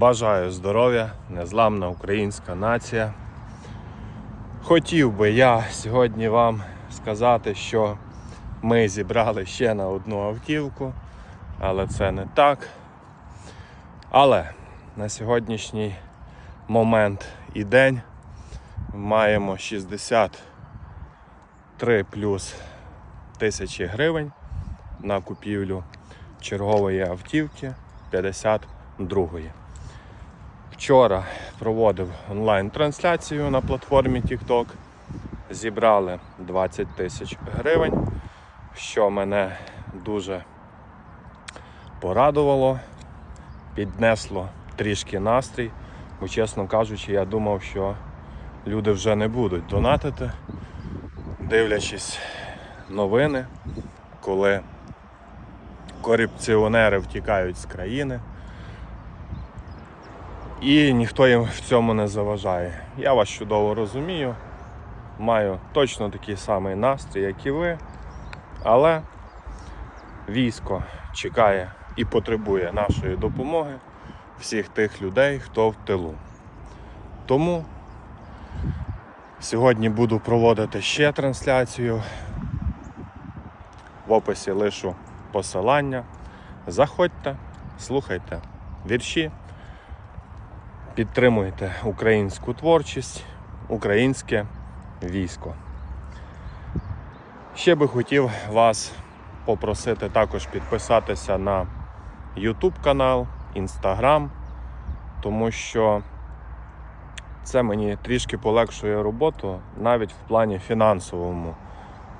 Бажаю здоров'я, незламна українська нація. Хотів би я сьогодні вам сказати, що ми зібрали ще на одну автівку, але це не так. Але на сьогоднішній момент і день маємо 63 плюс тисячі гривень на купівлю чергової автівки 52-ї. Вчора проводив онлайн-трансляцію на платформі TikTok. Зібрали 20 тисяч гривень, що мене дуже порадувало, піднесло трішки настрій, бо, чесно кажучи, я думав, що люди вже не будуть донатити, дивлячись новини, коли корупціонери втікають з країни. І ніхто їм в цьому не заважає. Я вас чудово розумію. Маю точно такий самий настрій, як і ви. Але військо чекає і потребує нашої допомоги всіх тих людей, хто в тилу. Тому сьогодні буду проводити ще трансляцію. В описі лишу посилання. Заходьте, слухайте вірші. Підтримуйте українську творчість, українське військо. Ще би хотів вас попросити також підписатися на YouTube канал, Instagram, тому що це мені трішки полегшує роботу навіть в плані фінансовому,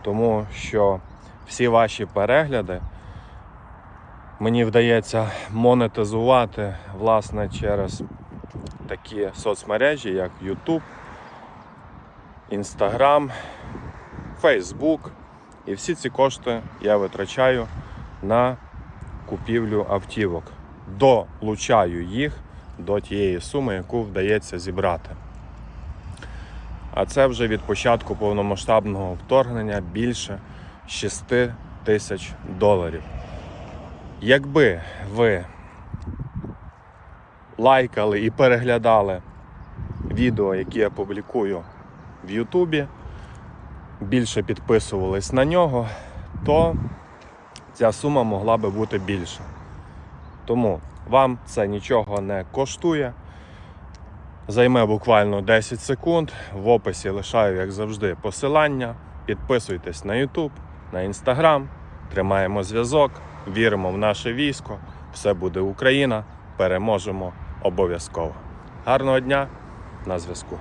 тому що всі ваші перегляди мені вдається монетизувати власне через такі соцмережі, як YouTube, Instagram, Facebook. І всі ці кошти я витрачаю на купівлю автівок. Долучаю їх до тієї суми, яку вдається зібрати. А це вже від початку повномасштабного вторгнення більше 6 тисяч доларів. Якби ви лайкали і переглядали відео, які я публікую в Ютубі, більше підписувались на нього, то ця сума могла би бути більша. Тому вам це нічого не коштує. Займе буквально 10 секунд. В описі лишаю, як завжди, посилання. Підписуйтесь на YouTube, на Instagram. Тримаємо зв'язок, віримо в наше військо. Все буде Україна. Переможемо обов'язково. Гарного дня на зв'язку.